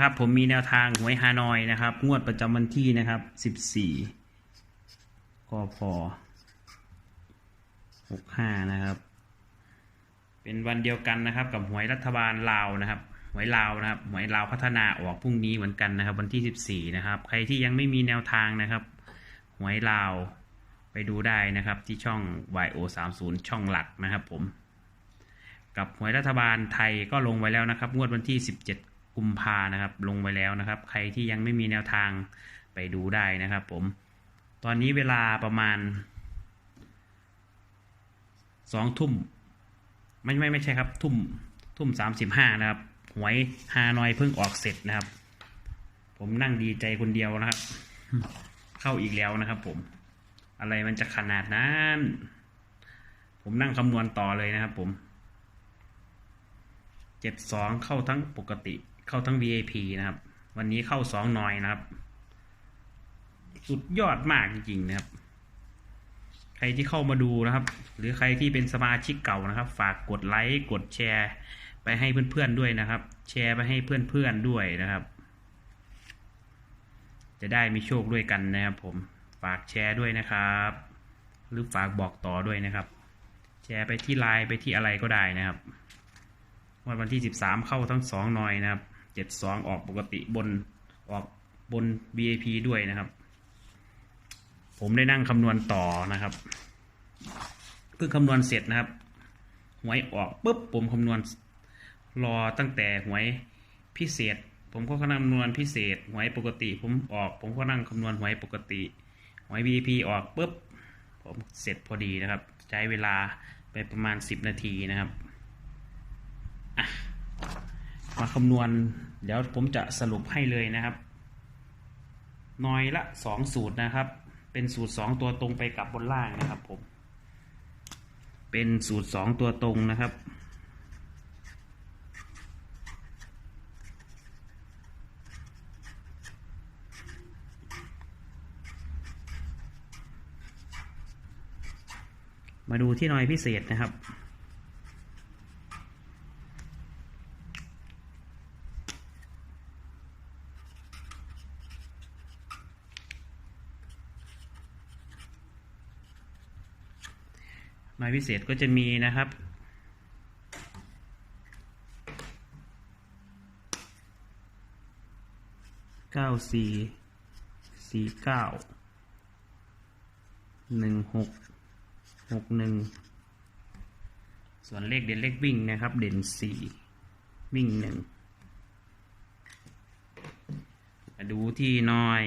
นะครับ ผมมีแนวทางหวยฮานอยนะครับ งวดประจำวันที่นะครับ14กพ65นะครับ เป็นวันเดียวกันนะครับ กับหวยรัฐบาลลาวนะครับหวยลาวนะครับหวยลาวพัฒนาออกพรุ่งนี้เหมือนกันนะครับ วันที่ 14 นะครับ ใครที่ยังไม่มีแนวทางนะครับหวยลาวไปดูได้นะครับ ที่ช่อง YO30 ช่องหลักนะครับผม กับหวยรัฐบาลไทยก็ลงไว้แล้วนะครับ งวดวันที่ 17 กุมภานะครับ ลงไว้แล้วนะครับ ใครที่ยังไม่มีแนวทางไปดูได้นะครับ ผม ตอนนี้เวลาประมาณสองทุ่มไม่ไม่ไม่ใช่ครับ ทุ่มทุ่มสามสิบห้านะครับ หวยฮานอยเพิ่งออกเสร็จนะครับ ผมนั่งดีใจคนเดียวนะครับ เข้าอีกแล้วนะครับ ผม อะไรมันจะขนาดนั้นผมนั่งคำนวณต่อเลยนะครับผมเจ็ดสองเข้าทั้งปกติเข้าทั้ง VIP นะครับ วันนี้เข้าสองหน่อยนะครับ สุดยอดมากจริงๆนะครับ ใครที่เข้ามาดูนะครับ หรือใครที่เป็นสมาชิกเก่านะครับ ฝากกดไลค์กดแชร์ ไปให้เพื่อนๆด้วยนะครับ แชร์ไปให้เพื่อนๆด้วยนะครับ จะได้มีโชคด้วยกันนะครับ ผมฝากแชร์ด้วยนะครับ หรือฝากบอกต่อด้วยนะครับ แชร์ไปที่ไลน์ไปที่อะไรก็ได้นะครับวันวันที่ 13 เข้าทั้งสองหน่อยนะครับ 72 ออกปกติบนออกบน VIP ด้วยนะครับ ผมได้นั่งคำนวณต่อนะครับ เพิ่งคำนวณเสร็จนะครับ หวยออกปุ๊บผมคำนวณรอตั้งแต่หวยพิเศษ ผมก็คำนวณพิเศษ หวยปกติ ผมออก ผมก็นั่งคำนวณหวยปกติ หวย VIP ออกปุ๊บผมเสร็จพอดีนะครับ ใช้เวลาไปประมาณ 10 นาทีนะครับ มาคำนวณ เดี๋ยวผมจะสรุปให้เลยนะครับหน้อยละสองสูตรนะครับ เป็นสูตรสองตัวตรงไปกับบนล่างนะครับผม เป็นสูตรสองตัวตรงนะครับมาดูที่นอยพิเศษนะครับ หมายพิเศษก็จะมีนะครับ เก้าสี่สี่เก้าหนึ่งหกหกหนึ่งส่วนเลขเด่นเลขวิ่งนะครับ เด่นสี่วิ่งหนึ่งมาดูที่น้อย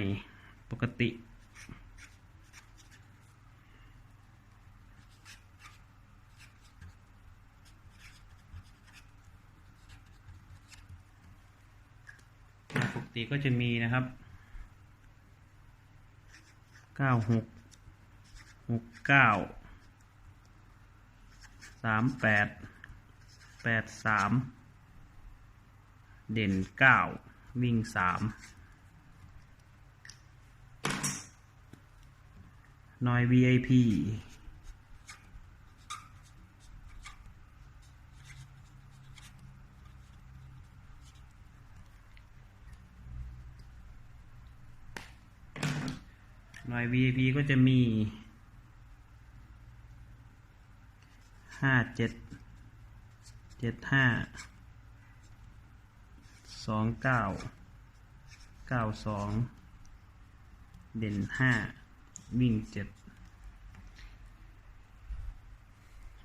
ปกติ ติก็จะมีนะครับเก้าหกหกเก้าสามแปดแปดสามเด่นเก้าวิ่งสามนอย VIP หน่วย VIP ก็จะมีห้าเจ็ดเจ็ดห้าสองเก้าเก้าสองเด่นห้าวิ่งเจ็ด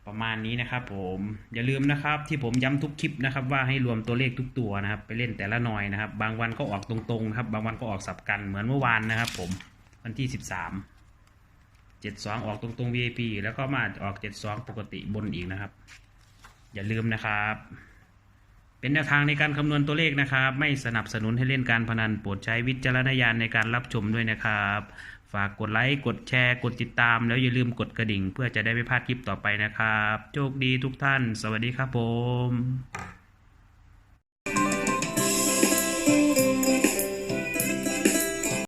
ประมาณนี้นะครับผมอย่าลืมนะครับที่ผมย้ำทุกคลิปนะครับว่าให้รวมตัวเลขทุกตัวนะครับ ไปเล่นแต่ละหน่อยนะครับ บางวันก็ออกตรงๆนะครับ บางวันก็ออกสับกันเหมือนเมื่อวานนะครับผม วันที่สิบสามเจ็ดสองออกตรงตรง VIP แล้วก็มาออกเจ็ดสองปกติบนอีกนะครับ อย่าลืมนะครับ เป็นแนวทางในการคำนวณตัวเลขนะครับ ไม่สนับสนุนให้เล่นการพนันโปรดใช้วิจารณญาณในการรับชมด้วยนะครับ ฝากกดไลค์กดแชร์ กดติดตาม แล้วอย่าลืมกดกระดิ่ง เพื่อจะได้ไม่พลาดคลิปต่อไปนะครับ โชคดีทุกท่าน สวัสดีครับผม